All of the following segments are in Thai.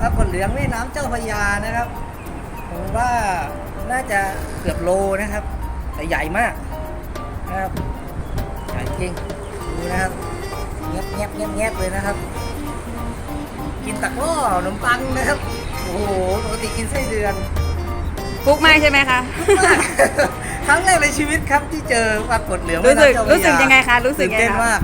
ปรากฏเหลืองแม่น้ำเจ้าพระยานะครับ ผมว่าน่าจะเกือบโลนะครับ แต่ใหญ่มากนะครับใหญ่จริงดูนะครับเงียบเงียบเงียบเงียบเลยนะครับ กินตะกร้อขนมปังนะครับ โอ้โหปกติกินไส้เดือนฟุกมากใช่ไหมคะมากครั้งแรกในชีวิตครับที่เจอปรากฏเหลืองรู้สึกแม่น้ำเจ้าพะรู้สึกยังไงคะรู้สึกตื่นเต้นยังไงคะ มาก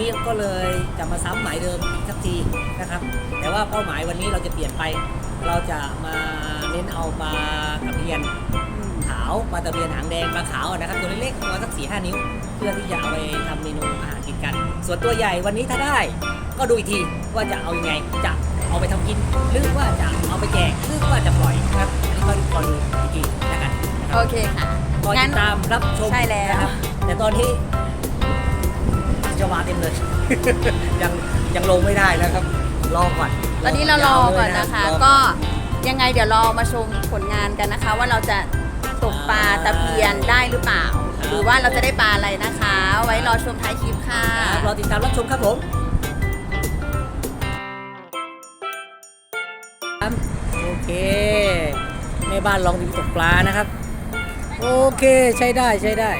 นนี้ก็เลยจะมาซ้ำหมายเดิมอีกสักทีนะครับ แต่ว่าเป้าหมายวันนี้เราจะเปลี่ยนไป เราจะมาเน้นเอาปลากระเพียนอืมขาวปลาตะเพียนหางแดงปลาขาวนะครับตัวเล็กๆประมาณสักสี่ห้านิ้ว เพื่อที่จะเอาไปทำเมนูอาหารกินกัน ส่วนตัวใหญ่วันนี้ถ้าได้ ก็ดูอีกทีว่าจะเอายังไงจะเอาไปทำกินหรือว่าจะเอาไปแจกหรือว่าจะปล่อยนะครับอันนี้ก็รอดูอีกทีแล้วกันนะคโอรับเคค่ะรองั้ตินดตามรับชมใช่แล้วนะครับแต่ตอนนี้ จะวาเต็มเลย ยังยังลงไม่ได้นะครับ รอก่อนตอนนี้เรารอก่อนนะคะรอก็ยังไงเดี๋ยวรอมาชมผลงานกันนะคะ ว่าเราจะตกปลาตะเพียนได้หรือเปล่า หรือว่าเราจะได้ปลาอะไรนะคะ ไว้รอชมท้ายคลิปค่ะ ครับรอติดตามรับชมครับผมครับโอเคแม่บ้านลองดูตกปลานะครับ โอเคใช้ได้ใช้ได้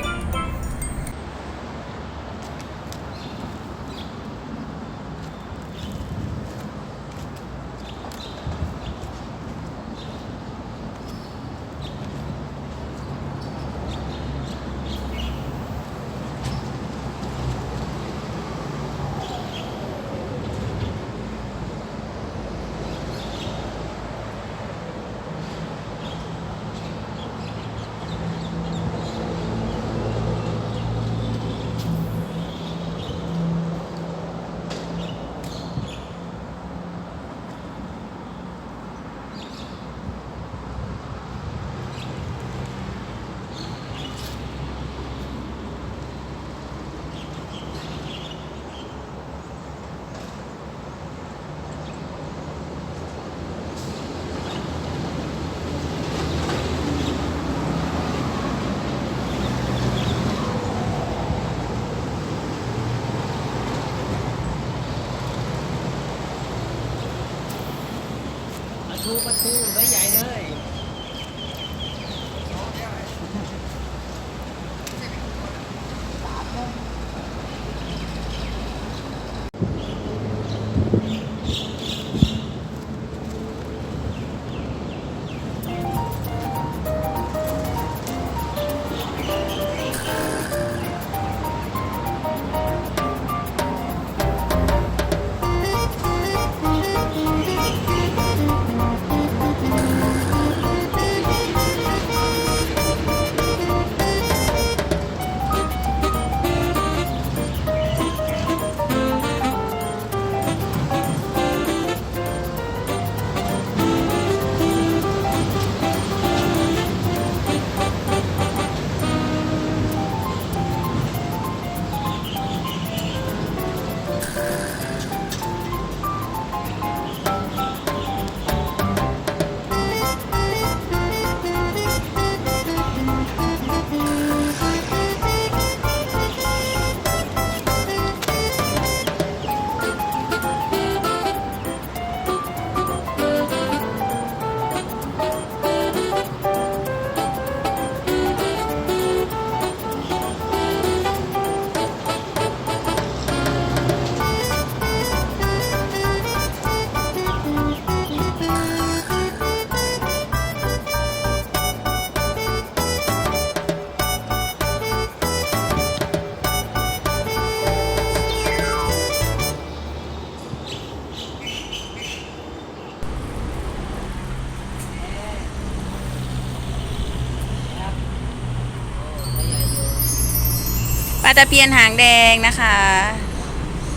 ตะเพียนหางแดงนะคะ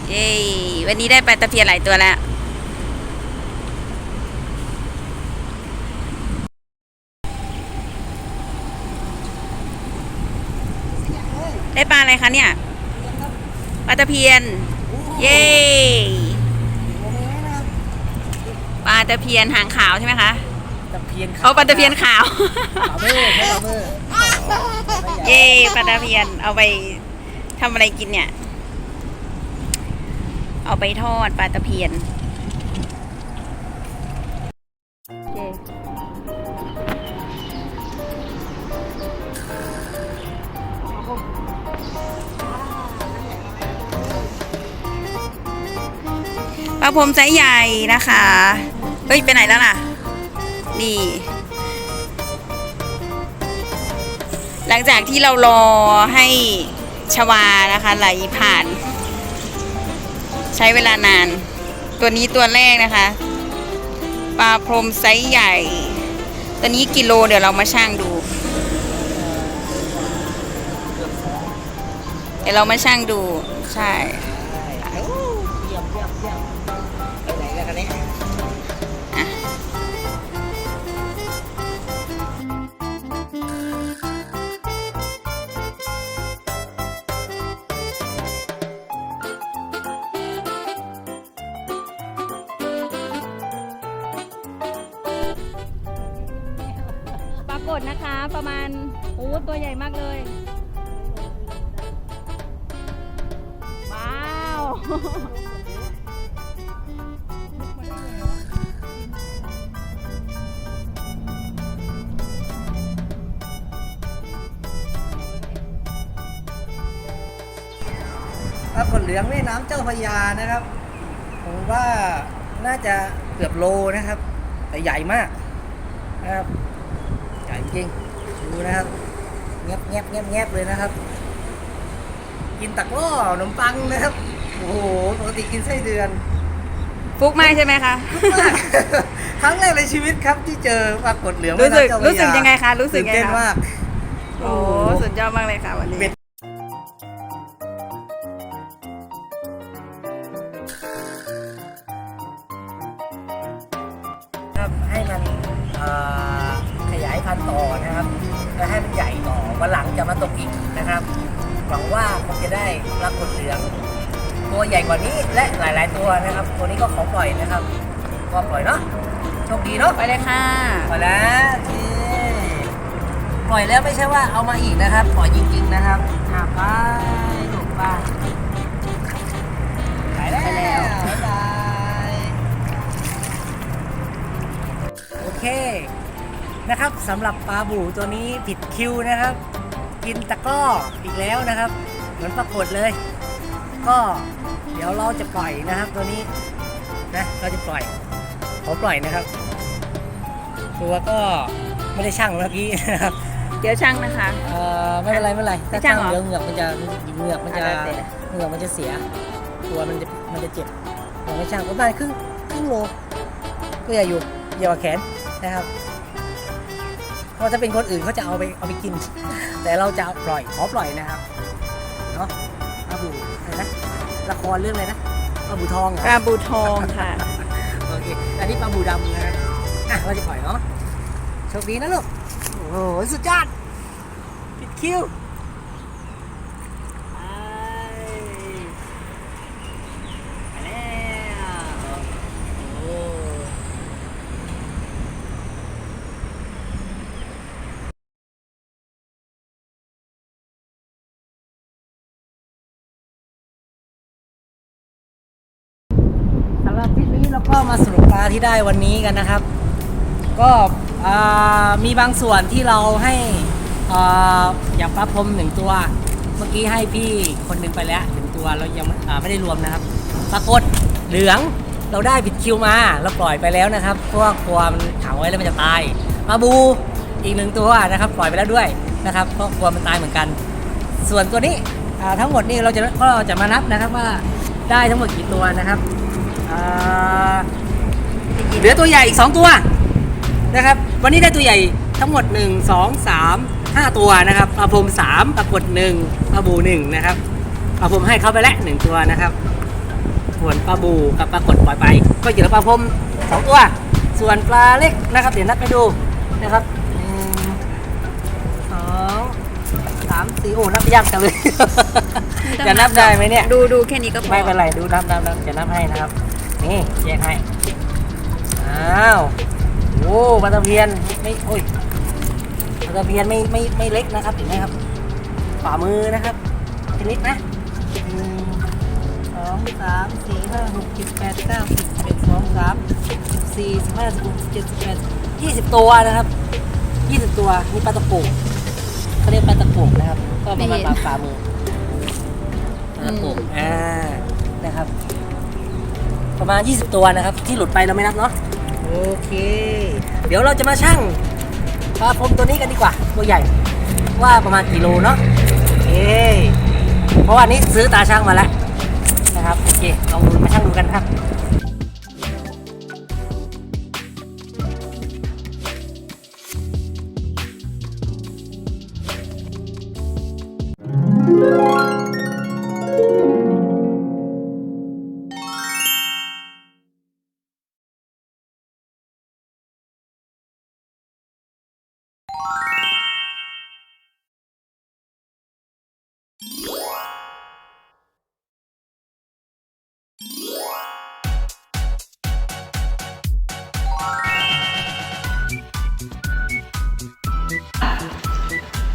เย้วันนี้ได้ปลาตะเพียนหลายตัวแล้วได้ปลาอะไรคะเนี่ยปลาตะเพียน เย้ปลาตะเพียนหางขาวใช่ไหมคะตะเพียนขาวเอาปลาตะเพียนขาว เย้ปลาตะเพียนเอาไป ทำอะไรกินเนี่ย เอาไปทอดปลาตะเพียนเย้ปลาพรมไซส์ใหญ่นะคะ เฮ้ย ไปไหนแล้วล่ะ นี่ หลังจากที่เรารอให้ ชวานะคะ ไหลผ่าน ใช้เวลานาน ตัวนี้ตัวแรกนะคะ ปลาพรมไซส์ใหญ่ ตัวนี้กิโลเดี๋ยวเรามาช่างดู เดี๋ยวเรามาช่างดูใช่ นะคะ ประมาณโอ้ตัวใหญ่มากเลย ว้าวปลาขนเหลืองแม่น้ำเจ้าพระยานะครับ ผมว่าน่าจะเกือบโลนะครับ แต่ใหญ่มากนะครับ จริงดูนะครับเงียบเงียบเงียบเงียบเลยนะครับ กินตักล่อขนมปังนะครับ โอ้โหปกติกินไส้เดือนฟุกมากใช่ไหมคะมากครั้งแรกในชีวิตครับที่เจอปรากฏเหลืองรู้สึกแม่น้ำเจ้าพะรู้สึกยังไงคะรู้สึกตื่นไงเต้นคะมากโอ้สุดยอดมากเลยค่ะวันนี้ายพันธุ์ต่อนะครับและให้มันใหญ่ต่อวันหลังจะมาตกอีกนะครับหวังว่าคงจะได้ปลากฏเหลือง ตัวใหญ่กว่านี้และหลาย ๆ ตัวนะครับ ตัวนี้ก็ขอปล่อยนะครับก็ปล่อยเนาะโชคดีเนาะไปเลยค่ะปล่อยแล้วโอเคปล่อยแล้วไม่ใช่ว่าเอามาอีกนะครับปล่อยจริง ๆ นะครับอะไปถูกป่ะไปแล้วไปแล้วบ๊ายบายโอเค นะครับสำหรับปลาบูตัวนี้ผิดคิวนะครับ กินตะกร้ออีกแล้วนะครับ เหมือนปรากฏเลย ก็เดี๋ยวเราจะปล่อยนะครับตัวนี้นะเราจะปล่อยขอปล่อยนะครับ ตัวก็ไม่ได้ช่างเมื่อกี้นะครับเดี๋ยวช่างนะคะ เอ่อไม่เป็นไรไม่เป็นไรถ้าไม่ช่าช่างงเหรอ เดี๋ยวเหงือกมันจะเหงือกมันจะอ่าได้เหงือกมันจะเสีย ตัวมันจะมันจะเจ็บเราไม่ช่างประมาณครึ่งครึ่งโลก็อย่าอยู่อย่าว่าแขนนะครับเพ ราะถ้าเป็นคนอื่นเขาจะเอาไปเอาไปกิน แต่เราจะปล่อยขอปล่อยนะครับเนาะปลาบูอะไรนะละครเรื่องอะไรนะปลาบูทองเหรอปลาบูทองค่ะโอเคอันนี้ปลาบูดำนะครับอะเราจะปล่อยเนาะโชคดีนะลูกโอ้โหสุดยอดปิดคิวไปไปแล้วโอ้สำหรับทริปนี้เรา ก็มาสรุปปลาที่ได้วันนี้กันนะครับ ก็มีบางส่วนที่เราให้ออย่างปลาพรมหนึ่งตัว เมื่อกี้ให้พี่คนหนึ่งไปแล้วหนึ่งตัวเรายังไม่ได้รวมนะครับปรากฏเหลืองเราได้ผิดคิวมาเราปล่อยไปแล้วนะครับเพราะว่ากลัวมันขังไว้แล้วมันจะตายปลาบูอีกหนึ่งตัวนะครับ ปล่อยไปแล้วด้วยนะครับเพราะกลัวมันตายเหมือนกัน ส่วนตัวนี้ทั้งหมดนี่เราจะก็จะมานับนะครับว่าได้ทั้งหมดกี่ตัวนะครับ อ่าเหลือตัวใหญ่อีกสองตัวนะครับ วันนี้ได้ตัวใหญ่ทั้งหมด 1 2 3 5 ตัวนะครับปลาพรม3ปรากฏ1ปลาบู1นะครับปลาพรมให้เขาไปแล้ว1ตัวนะครับส่วนปลาบูกับปรากฏปล่อยไป ก็เหลือปลาพรม2ตัว ส่วนปลาเล็กนะครับ เดี๋ยวนับไปดูนะครับหนึ่งสองสามามสี่โอ้นับยากจังเลย จะนับได้ไหมเนี่ย ดูดูแค่นี้ก็พอไม่เป็นไรดูนับนับนับจะนับให้นะครับ นี่แยกให้ อ้าวโอ้ปลาตะเพียนไม่โอ้ยปลาตะเพียนไม่ไม่ไม่เล็กนะครับเห็นไหมครับฝ่ามือนะครับไม่เล็กนะหนึ่งสองสามสี่ห้าหกเจ็ดแปดเก้าสิบสิบเอ็ดสองสามสิบสี่สิบห้าสิบหกสิบเจ็ดสิบแปดยี่สิบตัวนะครับยี่สิบตัวนี่ปลาตะโกกเขาเรียกปลาตะโกกนะครับ ก็ประมาณฝ่ามือครับผมอ่านะครับ ประมาณ 20 ตัวนะครับ ที่หลุดไปเราไม่นับเนาะโอเค เดี๋ยวเราจะมาชั่งปลาพรมตัวนี้กันดีกว่า ตัวใหญ่ ว่าประมาณกี่โลเนาะโอเคเพราะว่านี้ซื้อตาช่างมาแล้วนะครับโอเคลองดูมาชั่งดูกันครับ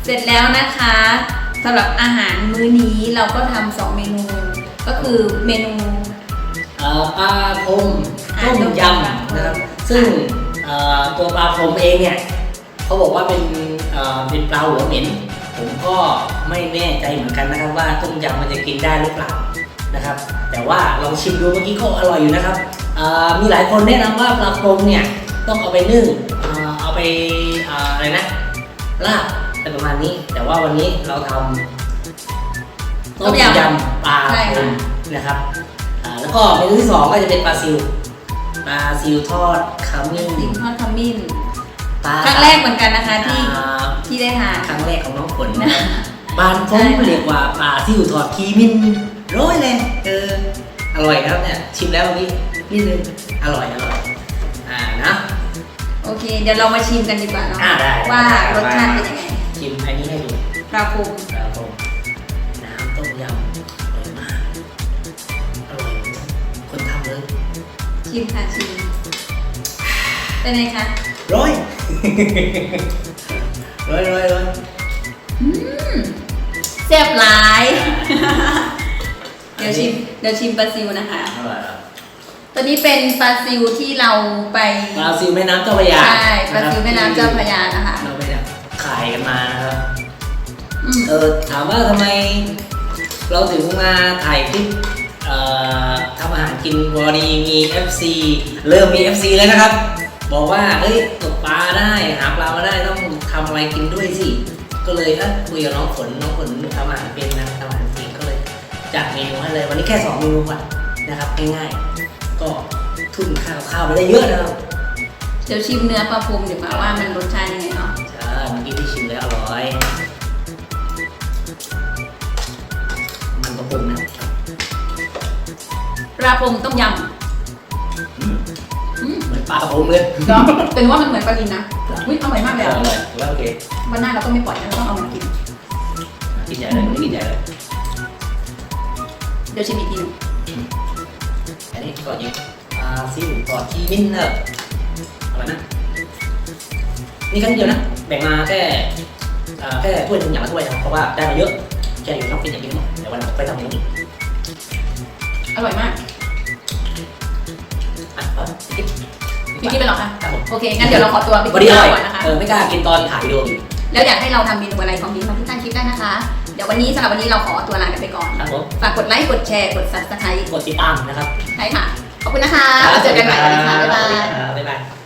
เสร็จแล้วนะคะสำหรับอาหารมื้อนี้เราก็ทำสองเมนู ก็คือเมนูเอ่อปลาพรมอ่าต้มต้มยยำำนะครับ ซึ่งเอ่อตัวปลาพรมเองเนี่ยเขาบอกว่าเป็นเอ่อเป็นปลาหัวเหม็นผมก็ไม่แน่ใจเหมือนกันนะครับว่าต้มยำมันจะกินได้หรือเปล่านะครับ แต่ว่าลองชิมดูเมื่อกี้ก็อร่อยอยู่นะครับเอ่อมีหลายคนแนะนำว่าปลาพรมเนี่ยต้องเอาไปนึ่งเอ่อเอาไปเอ่ออะไรนะลาบ อะไรประมาณนี้ แต่ว่าวันนี้เราทำต้มยำปลาใช่พรค่ะมนะครับอ่าแล้วก็เมนูที่สองก็จะเป็นปลาซิวปลาซิวทอดขมิ้นซิมทอดขมิ้นปลาครั้งแรกเหมือนกันนะคะที่อ่าที่ได้ทาน ครั้งแรกของน้องฝนนะครับบ้านผมใช่ค่ะเรียกว่าปลาซิวทอดขีมินร้อยเลยเอออร่อยครับเนี่ยชิมแล้วเมื่อกี้นิดนึงอร่อยอร่อยอ่านะ โอเค เดี๋ยวเรามาชิมกันดีกว่าเนาะอ่าได้ว่าได้ รสชาติเป็นยังไง ชิมอันนี้ให้ดูปลาพุงปลาพรมน้ำต้มยำอร่อยมาก อร่อยคนทำเลยชิมค่ะชิมเป็นไงคะร้อยร้อยร้อยร้อยแซ่บหลาย เดี๋ยวชิมเดี๋ยวชิมปลาซิวนะคะ อร่อยครับตัวนี้เป็นปลาซิวที่เราไป ปลาซิวแม่น้ำเจ้าพระยาใช่ปลาซิวแม่น้ำเจ้าพระยานะคะเราไปเนี่ยขายกันมานะครับอืมเออถามว่าทำไมเราถึงมาถ่ายคลิปเอ่อทำอาหารกินวอดีมี FC เริ่มมี FC แล้วนะครับ บอกว่าเอ้ยตกปลาได้หาปลามาได้ต้องทำอะไรกินด้วยสิ ก็เลยเอ้ยคุยกับน้องฝนน้องฝนทำอาหารเป็นนะทำอาหารจริงก็เลยจัดเมนูให้เลย วันนี้แค่สองเมนูก่อนนะครับง่ายๆก็ทุ่นข้าวข้าวไปได้เยอะนะครับเดี๋ยวชิมเนื้อปลาพุงดีกว่าว่ามันรสชาติยังไงเนาะ ใช่เมื่อกี้ที่ชิมแล้วอร่อย มันกระปุกนะครับปลาพุงต้มยอืมำอืมเหมือนปลากระพงเลยก็เป็นว่ามันเหมือนปลาลินนะอุ้ยอร่อยมากเลยออะร่อยถือว่าโอเควันหน้าเราต้องไม่ปล่อยนะเราต้องเอามากิน กินใหญ่เลยไม่กินใหญ่เลยเดี๋ยวชิมอีกทีหนึงอันนี้ก่อนยิงปลาซิวก่อนที่มิ้นเนอร์อะไรนะนี่ครั้งเดียวนะ แบ่งมาแค่อ่าแค่ถ้วยหนึงอย่างละถ้วยนะครับเพราะว่าได้มาเยอะแค่อยู่ต้องกินอย่างนี้หมดเดี๋ยววันหลังไปทำอย่างนี้อร่อยมากอะเอาพี่กิ๊บพี่กิ๊บไปหรอคะครับผมโอเค งั้นเดี๋ยวเราขอตัวไปพอกิดีนอข้าร่วอยก่อนนะคะ เออไม่กล้ากินตอนถ่ายวิดีโออยู่แล้วอยากให้เราทำเมนูอะไรของดีมาที่ใต้คลิปได้นะคะ เดี๋ยววันนี้สำหรับวันนี้เราขอตัวลากันไปก่อน ครับผมฝากกดไลค์ กดแชร์ กด subscribe กดติดตามนะครับใช่ค่ะ ขอบคุณนะคะแล้วเจอกันใหม่วันนี้ค่ะ บ๊ายบายบ๊ายบาย